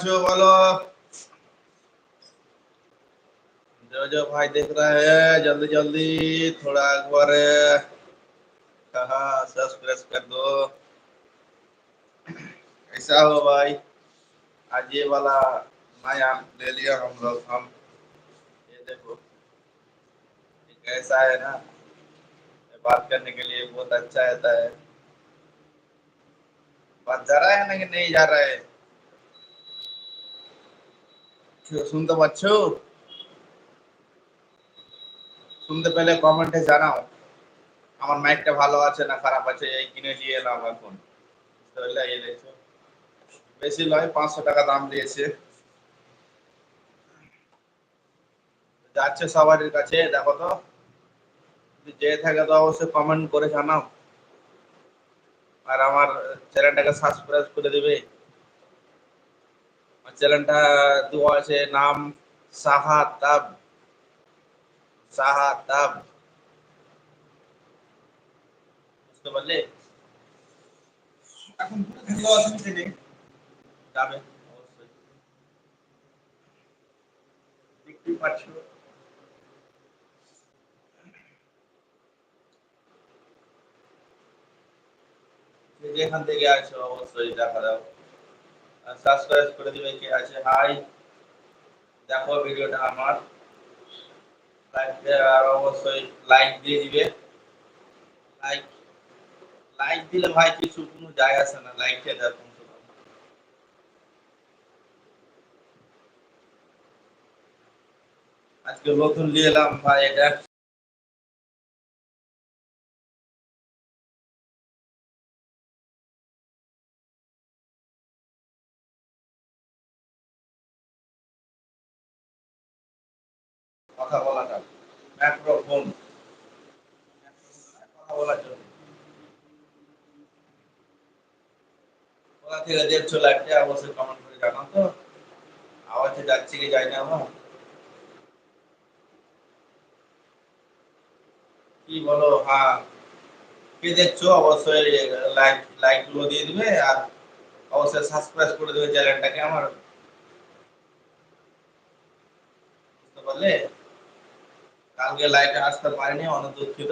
আছো বলো जो जो भाई देख रहे हैं जल्दी जल्दी थोड़ा एक बार कहा सब्सक्राइब कर दो ऐसा हो भाई आज ये वाला नया ले लिया हम लोग हम ये देखो ये कैसा है ना ये बात करने के लिए बहुत अच्छा रहता है बात जा रहा है ना कि नहीं जा रहा है শুনতে পাচ্ছ? শুনতে পেলে কমেন্টে জানাও। আমার মাইকটা ভালো আছে না খারাপ আছে, এই কিনে নিয়ে এলাম এখন। এই দেখছ। বেশি নয়, পাঁচশো টাকা দাম দিয়েছে। যাচ্ছে সবার কাছে, দেখো তো। যে থাকে তো অবশ্যই কমেন্ট করে জানাও। আর আমার চ্যানেলটাকে সাবস্ক্রাইব করে দিবে। চ্যানেলটা দেওয়া আছে নাম সাহা তাব সাহা তাব বুঝতে পারলে যেখান থেকে আছো অবশ্যই দেখা দাও। সাবস্ক্রাইব করে দিবে কে আছে? হাই দেখো ভিডিওটা আমার। লাইক আর অবশ্যই লাইক দিয়ে দিবে। লাইক লাইক দিলে ভাই কিছু কোনো যায় আসে না। লাইক দিয়ে দেয় আজকে নতুন নিয়ে এলাম ভাই, এটা কথা থেকে দেখছ অবশ্যই কমেন্ট করে জানাও তো। যাচ্ছে কি যায় না আমার। কি বলো হ্যাঁ কে দেখছ? অবশ্যই লাইক দিয়ে দিবে আর অবশ্যই সাবস্ক্রাইব করে দেবে চ্যানেলটাকে আমার। বুঝতে পারলে? কালকে লাইভে আসতে পারিনি অনেক দুঃখিত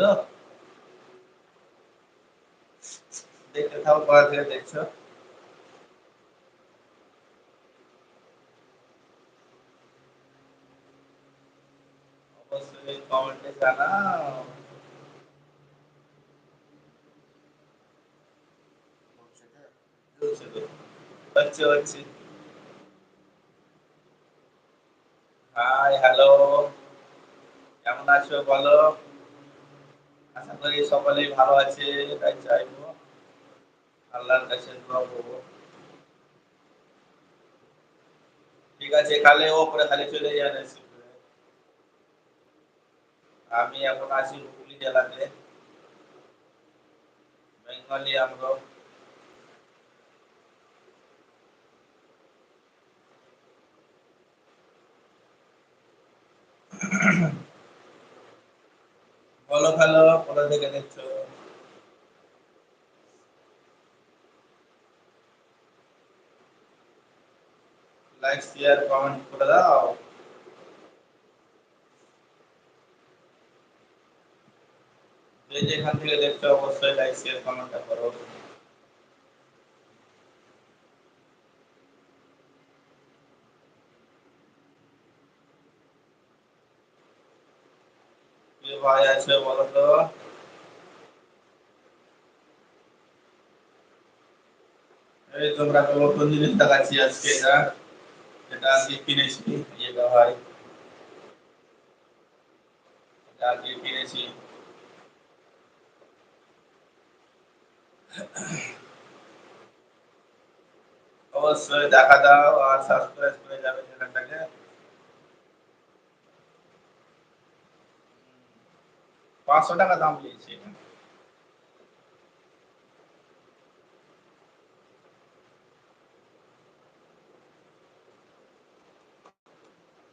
দেখতে থাকো কোথা থেকে দেখছ। অবশ্যই কমেন্টে জানাও। হচ্ছে হচ্ছে। হাই হ্যালো কেমন আছো বলো? আশা করি সকলেই ভালো আছে, তাই চাইব আল্লাহর কাছে দোয়া করব। ঠিক আছে কালে ওপরে খালি চলে যান আমি এখন আছি হুগলি জেলাতে। বেঙ্গলি আমরা। বলো হ্যালো কোথা থেকে দেখছ? লাইক শেয়ার কমেন্ট করে দাও যে যেখান থেকে দেখছ অবশ্যই লাইক শেয়ার কমেন্টটা করো কে ভাই আছে বলো তো এই তোমরা নতুন জিনিস দেখাচ্ছি আজকে এটা এটা আজকে কিনেছি এটা ভাই এটা আজকে কিনেছি। অবশ্যই দেখা দাও আর সাবস্ক্রাইব করে যাবে চ্যানেলটাকে। পাঁচশো টাকা দাম নিয়েছি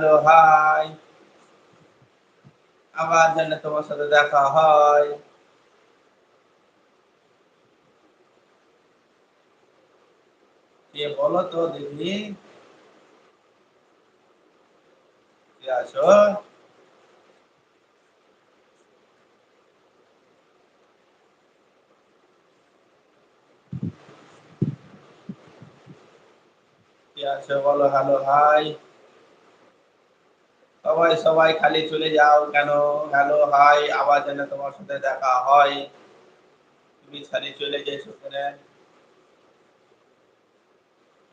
হ্যালো হাই আবার যেন তোমার সাথে দেখা হয়। কে বলো তো দেখি কে আছো? কে আছো? বলো হ্যালো হাই সবাই সবাই খালি চলে যাও কেন? হ্যালো, হাই, আবার যেন তোমার সাথে দেখা হয়। তুমি খালি চলে যেছো কেন?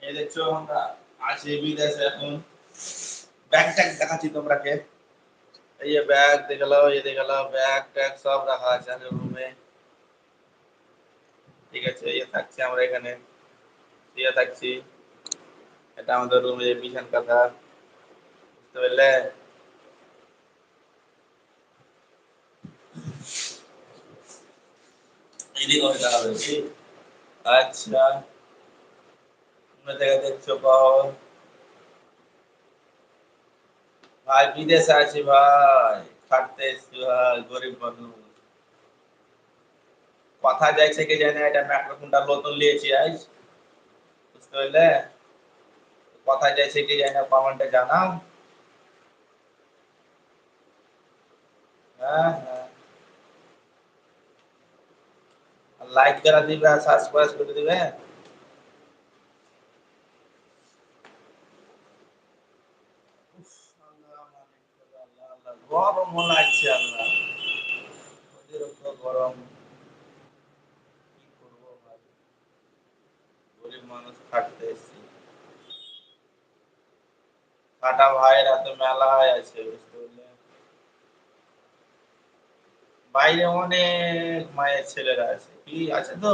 এই দেখছ, আমরা আছি বিদেশে এখন। ব্যাগ ট্যাগ দেখাচ্ছি তোমরাকে এই যে ব্যাগ এই ব্যাগ ট্যাগ সব রাখা আছে আমাদের রুমে ঠিক আছে ইয়ে থাকছি আমরা এখানে। শুয়ে থাকছি। এটা আমাদের রুমে বিছান কথা। বুঝতে পারলে? এইদিকে হয়ে আচ্ছা। তুমি থেকে দেখছ ভাই, বিদেশে আছি ভাই। খাটতে এসছি ভাই, গরিব মানুষ। কথা যাইছে কি জানে এটা মাইক্রোফোনটা নতুন নিয়েছি আজ। বুঝতে পারলে? কথা যাইছে কি জানে কমেন্টে জানাও। হ্যাঁ হ্যাঁ। লাইক করা দিবে সাবস্ক্রাইব করে দিবে গরম লাগছে আল্লাহ। গরম। কি করব ভাই? গরিব মানুষ খাটতে এসছি। কাটা ভাইয়ের মেলা মেলায় আছে, বুঝতে পারলে বাইরে অনেক মায়ের ছেলেরা আছে। কি আছে তো?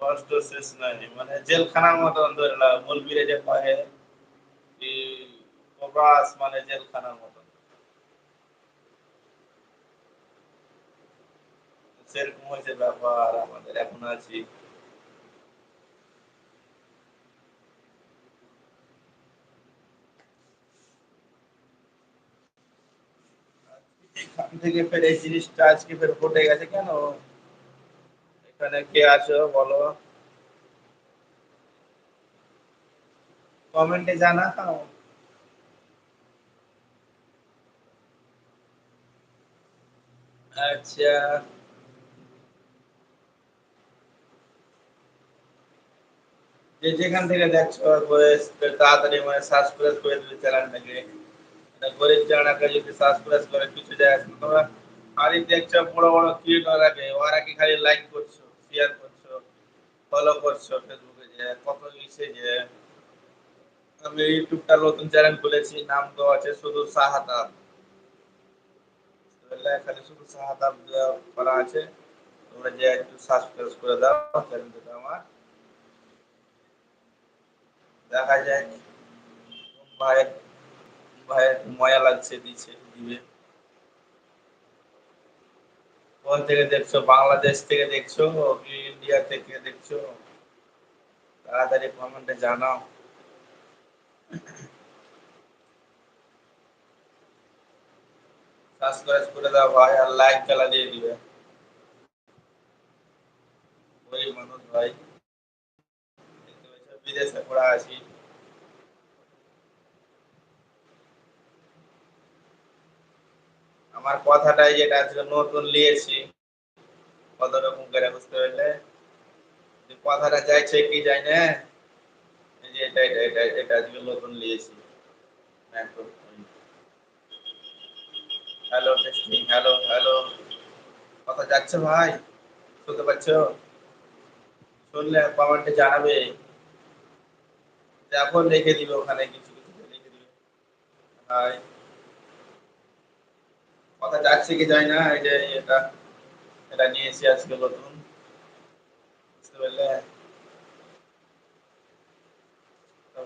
কষ্ট শেষ নাই মানে জেলখানার মতন ধরে না মলবিরে যে পায়ে প্রবাস মানে জেলখানার মতন। সেরকম হয়েছে ব্যাপার আমাদের, এখন আছি। এখান থেকে ফের এই জিনিসটা আজকে ফের ঘটে গেছে কেন? এখানে কে আছো বলো? কমেন্টে জানাও। আচ্ছা। যে যেখান থেকে দেখছ, তাড়াতাড়ি মানে সাবস্ক্রাইব করে দিবে চ্যানেলটাকে। গরিব চ্যানেলটাকে যদি সাবস্ক্রাইব করে কিছু যায় তোমরা খালি দেখছ, বড় বড় ক্রিয়েটরকে ওরা কি খালি লাইক করছ শেয়ার করছ ফলো করছ ফেসবুকে যে, কত ইসে যে, আমি ইউটিউবটা নতুন চ্যানেল খুলেছি, নাম তো আছে শুধু সাহাতাব খালি শুধু সাহাতাব করা আছে। তোমরা যে একটু সাবস্ক্রাইব করে দাও চ্যানেলটা আমার। দেখা যায় ভাই ভাইয়ের ময়া লাগছে দিচ্ছে দিবে। কোন থেকে দেখছ? বাংলাদেশ থেকে দেখছ? ইন্ডিয়া থেকে দেখছ? তাড়াতাড়ি কমেন্টে জানাও। সাবস্ক্রাইব করে দাও ভাই, আর লাইক চালা দিয়ে দিবে। ওই মানুষ ভাই। বিদেশে পড়া আছি। আমার কথাটাই যেটা আজকে নতুন নিয়েছি কত রকম করে বুঝতে পারলে? কথাটা চাইছে কি যাই না যে এটা এটা এটা এটা আজকে নতুন নিয়েছি হ্যালো টেস্টিং হ্যালো হ্যালো কথা যাচ্ছে ভাই? শুনতে পাচ্ছ? শুনলে কমেন্টে জানাবে। দেখো লিখে দিবে ওখানে কিছু কিছু লিখে দিবে। হাই কথা যাচ্ছে কি যায় না, এই যে এটা এটা নিয়েছি আজকে নতুন।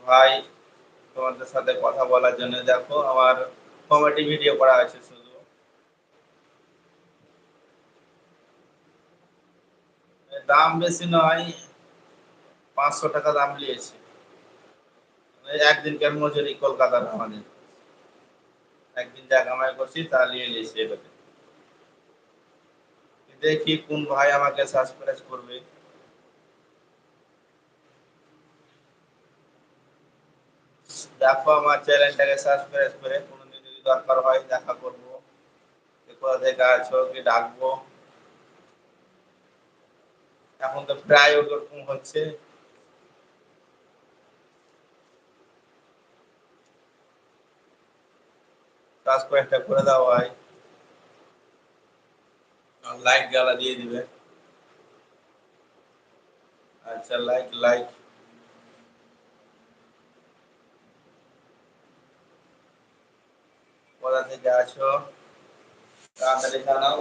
ভাই, তোমাদের সাথে কথা বলার জন্য দেখো, আমার কমেডি ভিডিও করা আছে শুধু। দাম বেশি নয়, পাঁচশো টাকা দাম নিয়েছে। একদিনকার মজুরি কলকাতার আমাদের। একদিন যা কামাই করছি, তা নিয়ে নিয়েছি এটাতে। দেখি, কোন ভাই আমাকে সাবস্ক্রাইব করবে? দেখো আমার চ্যানেলটাকে সাবস্ক্রাইব করে, কোনোদিন যদি দরকার হয় দেখা করব। কোথা থেকে আছো কি ডাকবো। এখন তো প্রায় ওরকম হচ্ছে। সাবস্ক্রাইবটা করে দাও ভাই লাইক গালা দিয়ে দিবে। আচ্ছা লাইক লাইক কোথা থেকে আছো। তাড়াতাড়ি জানাও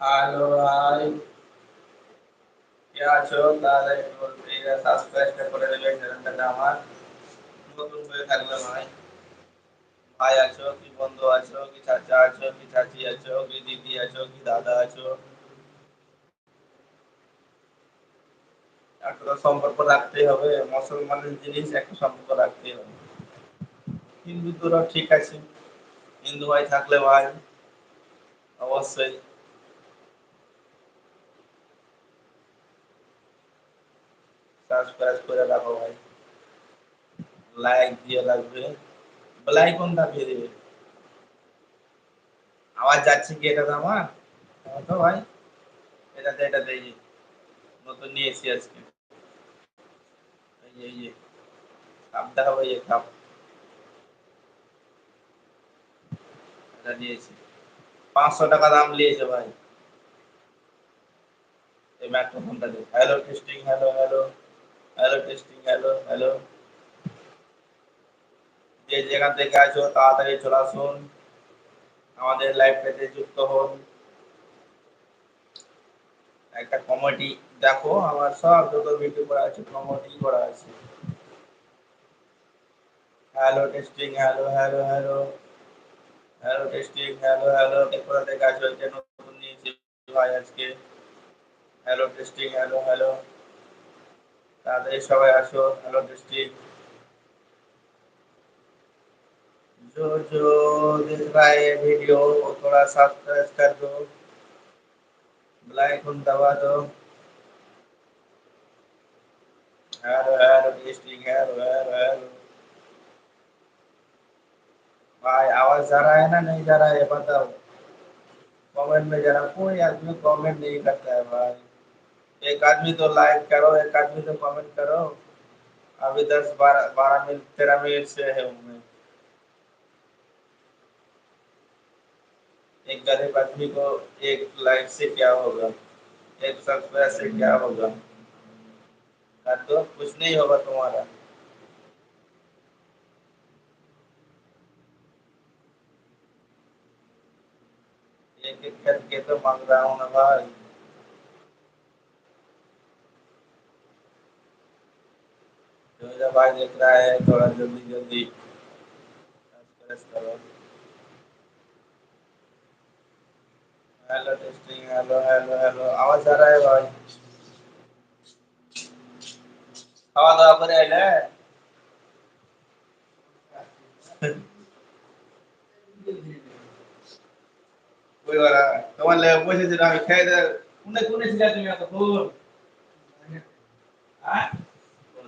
হ্যালো ভাই আছো, কি বন্ধু আছো, কি চাচা আছো, কি চাচি আছো, কি দিদি আছো, কি দাদা আছো? একটা সম্পর্ক রাখতেই হবে, মুসলমানের জিনিস একটা সম্পর্ক রাখতেই হবে। হিন্দু তোরা ঠিক আছে। হিন্দু ভাই থাকলে ভাই, অবশ্যই। সাবস্ক্রাইব করে রাখো ভাই। লাইক দিয়ে রাখবে। বেলাই কোনটা দিয়ে দিবে? আওয়াজ যাচ্ছে কি এটা আমার? তো ভাই, এটাতে এটাতে, এই নতুন নিয়েছি আজকে। এই এই কাপ দেখাবো, এই কাপ এটা নিয়েছি পাঁচশো টাকা দাম নিয়েছে ভাই। এই মাইক্রোফোনটা দিয়ে hello testing hello hello hello testing hello hello যে যেখান থেকে আছো, তাড়াতাড়ি চলে আসুন। আমাদের লাইভটাতে যুক্ত হন। একটা কমেডি দেখো, আমার সব যত ভিডিও করা আছে কমেডি করা আছে। Hello testing hello hello hello hello testing hello hello কোথা থেকে আছো? নতুন নিয়েছি ভাই, আজকে। হ্যালো টেস্টিং হ্যালো হ্যালো তাড়াতাড়ি সবাই আসো হ্যালো টেস্টিং जो जो देख रहा है वीडियो थोड़ा सब्सक्राइब कर दो लाइक दबा दो hello hello testing hello hello hello भाई आवाज जा रहा है ना नहीं जा रहा है बताओ कमेंट में जरा कोई आदमी कमेंट नहीं करता है भाई एक आदमी तो लाइक करो, एक आदमी तो कमेंट करो। अभी दस बारह बारह मिनट तेरह मिनट से है उनमें। एक गरीब आदमी को एक लाइक से क्या होगा? एक सब्सक्राइब से क्या होगा? कर दो कुछ नहीं होगा तुम्हारा। एक एक करके तो मांग रहा हूँ ना भाई। जो जवाब देख रहा है, थोड़ा जल्दी जल्दी। करो hello testing hello hello hello आवाज़ आ रहा है, भाई? खावा दावा पर आयल कोई वाला तुम्हाला पैसे दिला आम्ही खेळायचं कुणी कुणी दिला तुम्ही आता फ़ोन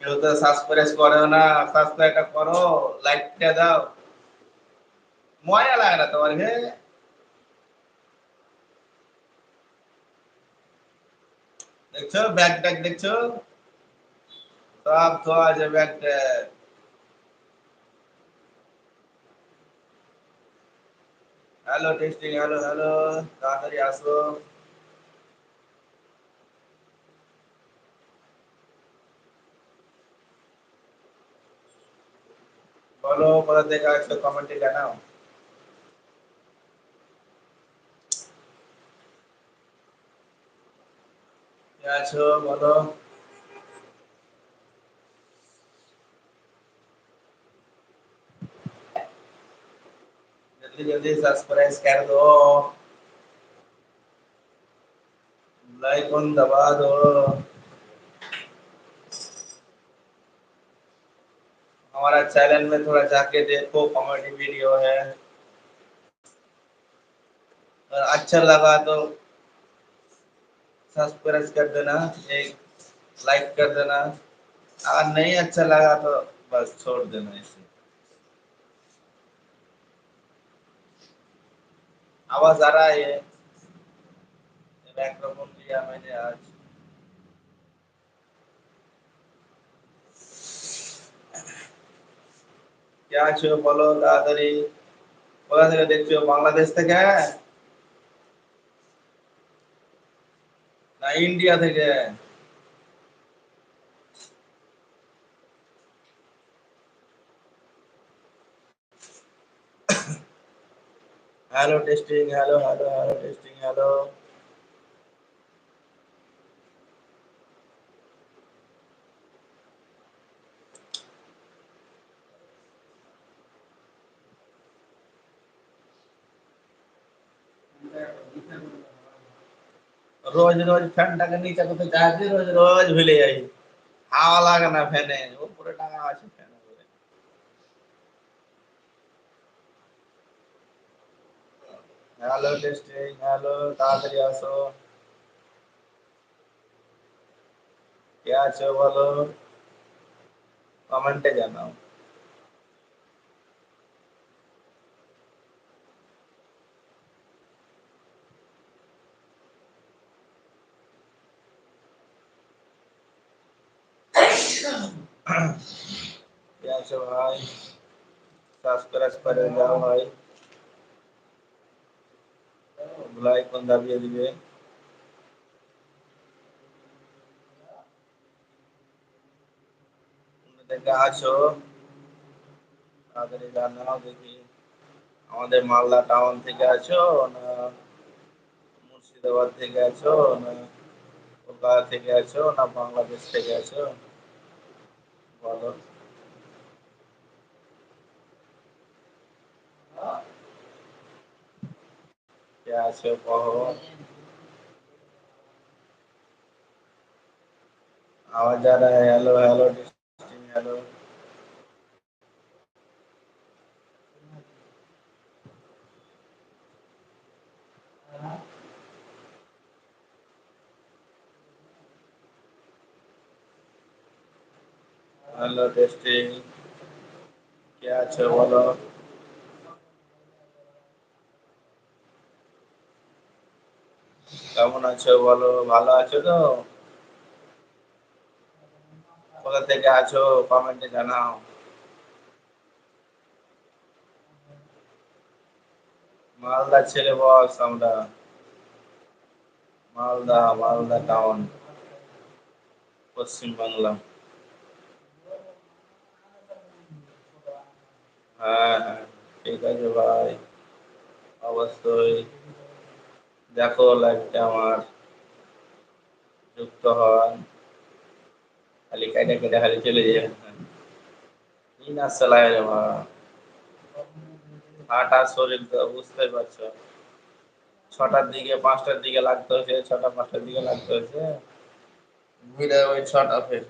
কেউ তো সাবস্ক্রাইব করে না সাবস্ক্রাইবটা করো লাইকটা দাও মজা লাগে না তোমার হে দেখছ ব্যাগ ট্যাগ দেখছ সব ধোয়া আছে bag tag hello testing hello hello তাড়াতাড়ি আসো बोलो बोलो, देखा, इसको कमेंट लेना। क्या छो, बोलो। जल्दी जल्दी सब्सक्राइब कर दो। लाइक ऑन दबा दो। चैनल में थोड़ा जाके देखो कॉमेडी वीडियो है। और अच्छा लगा तो सब्सक्राइब कर देना, एक लाइक कर देना। अगर नहीं अच्छा लगा तो बस छोड़ देना इसे। आवाज़ आ रहा है माइक्रोफोन लिया मैंने आज क्या আছো বলো তাড়াতাড়ি। কোথা থেকে দেখছ? বাংলাদেশ থেকে? না, ইন্ডিয়া থেকে। Hello testing hello hello hello testing hello. রোজ রোজ ফ্যানটাকে নিচে করতে যাচ্ছি রোজ রোজ ভুলে যাই হাওয়া লাগে না ফ্যানে উপরে টাকা আছে ফ্যান হ্যালো টেস্টিং হ্যালো তাড়াতাড়ি আসো কে আছো বলো কমেন্টে জানাও কে আছো ভাই সাবস্ক্রাইব করে যাও ভাই লাইক কোন দাবিয়ে দিবে থেকে আছো তাড়াতাড়ি জানাও দেখি আমাদের মালদা টাউন থেকে আছো না মুর্শিদাবাদ থেকে আছো না কলকাতা থেকে আছো না বাংলাদেশ থেকে আছো column cash power आवाज आ रहा है hello hello hello hello testing কে আছো বলো? কেমন আছো বলো? ভালো আছো তো? কোথা থেকে আছো? কমেন্টে জানাও। মালদা ছেলে বস আমরা। মালদা মালদা টাউন পশ্চিম হ্যাঁ হ্যাঁ ঠিক আছে ভাই। অবশ্যই দেখো লাইভটা আমার। যুক্ত হন। খালি কাইটা কেটে খালি চলে যায় কি না চালায় রে মা হাঁটা শরীর তো বুঝতে পারছ। ছটার দিকে, পাঁচটার দিকে লাগতে হয়েছে, ছটা, পাঁচটার দিকে লাগতে হয়েছে। ঘুরে ওই ছটা ফের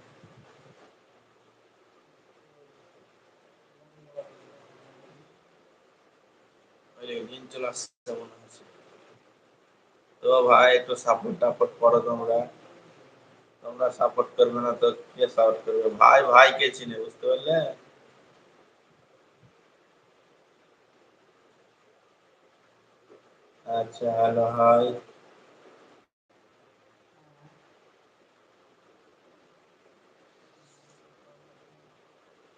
ওই দিন চলে আসছে মনে হচ্ছে তো ভাই, একটু সাপোর্ট টাপোর্ট করো তোমরা। তোমরা সাপোর্ট করবে না তো কে সাপোর্ট করবে? ভাই ভাইকে চিনে, বুঝতে পারলে? আচ্ছা হ্যালো হাই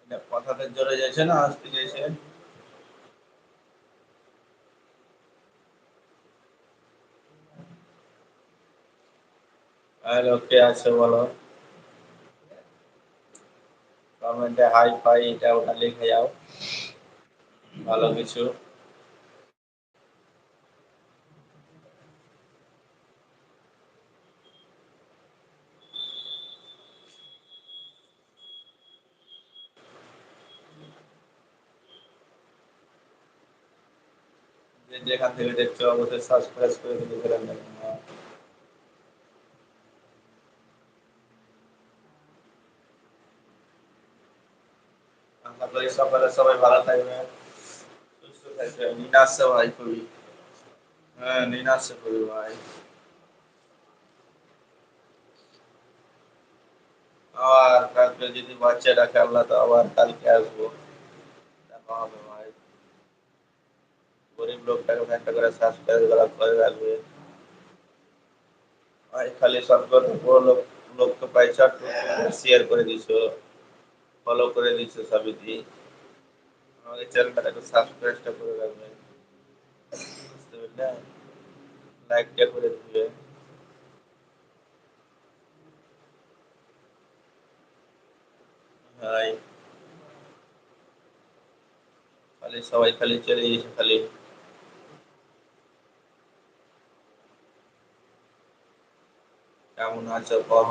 এটা কথাতে জোরে যাচ্ছে না, আসতে যাচ্ছে? হ্যালো কে আছে বলো। কমেন্টে হাই ফাই এটা ওটা লিখে যাও। ভালো কিছু। যেখান থেকে দেখছ, অবশ্যই সাবস্ক্রাইব করে দিতে পারেন আশা করি সকালে সবাই ভালো থাকবে সুস্থ থাকবে নিন ভাই খুবই। হ্যাঁ তো গরিব লোকটাকে একটা করে সাবস্ক্রাইব করা করে রাখবে। ভাই, খালি লোক, লোককে পয়সা শেয়ার করে দিছো। ফলো করে দিছো দিয়ে। আমাদের চ্যানেলটা একটু সাবস্ক্রাইবটা করে রাখবেন। বুঝতে পারলে লাইকটা করে দিবে হাই খালি সবাই খালি চলে গেছে খালি। কেমন আছো? কহ।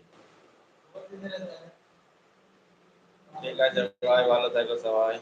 ঠিক আছে ভাই ভালো থেকো সবাই।